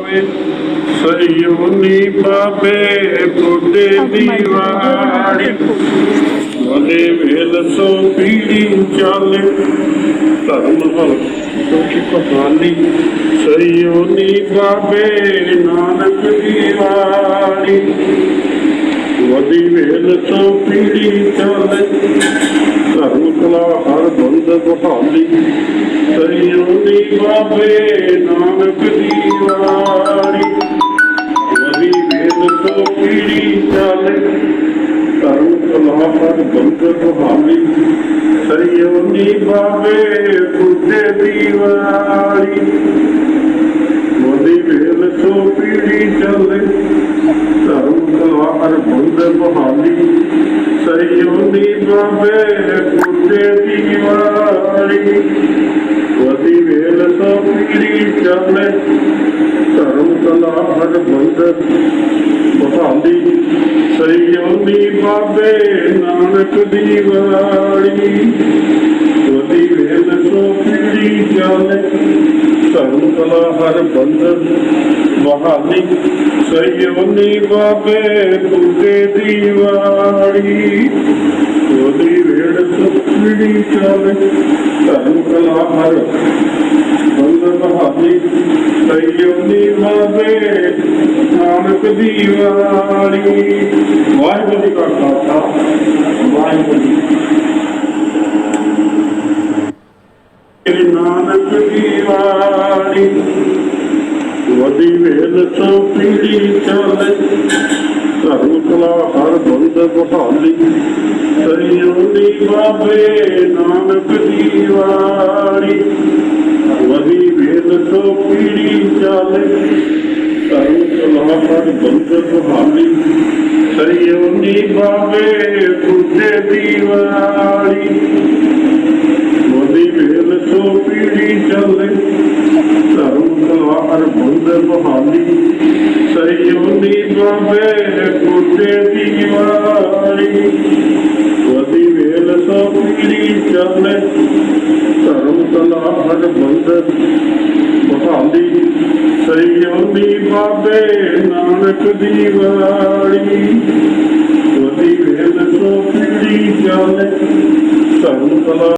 ਪਾਵੇ ਸਈਉਨੀ ਬਾਬੇ ਬੁੱਢੇ ਦੀ ਵਾੜੀ ਵਦੇ ਵੇਲ ਸੋ ਪੀੜੀ ਚਾਲੇ। ਧਰਮ ਹਲ ਸੋਚੀ ਪਹਾਲੀ ਸਈਉਨੀ ਬਾਬੇ ਨਾਨਕ ਦੀ ਵਾੜੀ ਵਦੀ ਵੇਲ ਸੋ ਪੀੜੀ ਚਾਲੇ। ਧਰਮ ਕਲਾ ਹਰ ਬੰਦ ਬਹਾਲੀ। ਸਈਉਨੀ ਬਾਬੇ ਨਾਨਕ ਕਲਾ ਹਰ ਬੰਦ ਬਹਾਲੀ ਸਈਉਨੀ ਬਾਬੇ ਬੁੱਢੇ ਦੀ ਵਾੜੀ ਵਦੀ ਵੇਲ ਸੋ ਪੀੜੀ ਚਾਲੇ। ਧਰਮ, ਕਲਾ ਹਰ ਬਹਾਲੀ। ਸਈਉਨੀ ਬਾਬੇ ਬੁੱਢੇ ਦੀ ਵਾੜੀ ਵਦੀ ਵੇਲ ਸੋ ਪੀੜੀ ਚੱਲੇ। ਧਰਮ, ਕਲਾ ਹਰ ਬੰਦ ਬਹਾਲੀ। ਸਈਉਨੀ ਬਾਬੇ ਨਾਨਕ ਦੀ ਵਾੜੀ ਵਦੀ ਵੇਲ ਸੋ ਪੀੜੀ ਚਾਲੇ ਧਰਮ ਕਲਾ ਹਰ ਬੰਦ ਬਹਾਨੀ ਸਈਉਨੀ ਬਾਬੇ ਬੁੱਢੇ ਦੀ ਵਾੜੀ ਵਦੀ ਵੇਲ ਸੋ ਪੀੜੀ ਚਾਲੇ ਧਰਮ ਕਲਾ ਹਰ ਬੰਦ ਬਹਾਨੀ ਸਈਉਨੀ ਬਾਬੇ ਨਾਨਕ ਦੀ ਵਾਲੀ ਵਾਹਿਗੁਰੂ ਜੀ ਕਾ ਖਾਲਸਾ ਵਾਹਿਗੁਰੂ ਜੀ ਸ੍ਰੀ ਨਾਨਕ ਦੀ ਵਾਲੀ ਵਦੀ ਵੇਲ ਤੋਂ ਪੀੜੀ ਚੱਲੇ ਧਰਮ ਕਲਾ ਹਰ ਬੰਦ ਬਹਾਲੀ ਸਈਉਨੀ ਬਾਬੇ ਨਾਨਕ ਦੀ ਵਾਲੀ ਵਦੀ ਵੇਲ ਤੋਂ ਪੀੜੀ ਚਾਲੇ ਧਰਮ ਕਲਾ ਹਰ ਬੰਦ ਬਹਾਲੀ ਸਈਉਨੀ ਬਾਬੇ ਬੁੱਢੇ ਦੀ ਵਾਲੀ ਵਦੀ ਵੇਲ ਸੋ ਪੀੜੀ ਚੱਲੇ, ਧਰਮ ਕਲਾ ਹਰ ਬਹਾਲੀ। ਸਈਉਨੀ ਬਾਬੇ ਬੁੱਢੇ ਦੀ ਵਾਲੀ ਵਦੀ ਵੇਲ ਸੋ ਪੀੜੀ ਚੱਲੇ, ਧਰਮ ਕਲਾ ਹਰ ਬੰਦ ਬਹਾਲੀ ਬਾਬੇ ਨਾਨਕ ਦੀ ਵਾਲੀ ਵਦੀ ਵੇਲ ਸੋ ਪੀੜੀ ਚੱਲੇ ਧਰਮ ਕਲਾ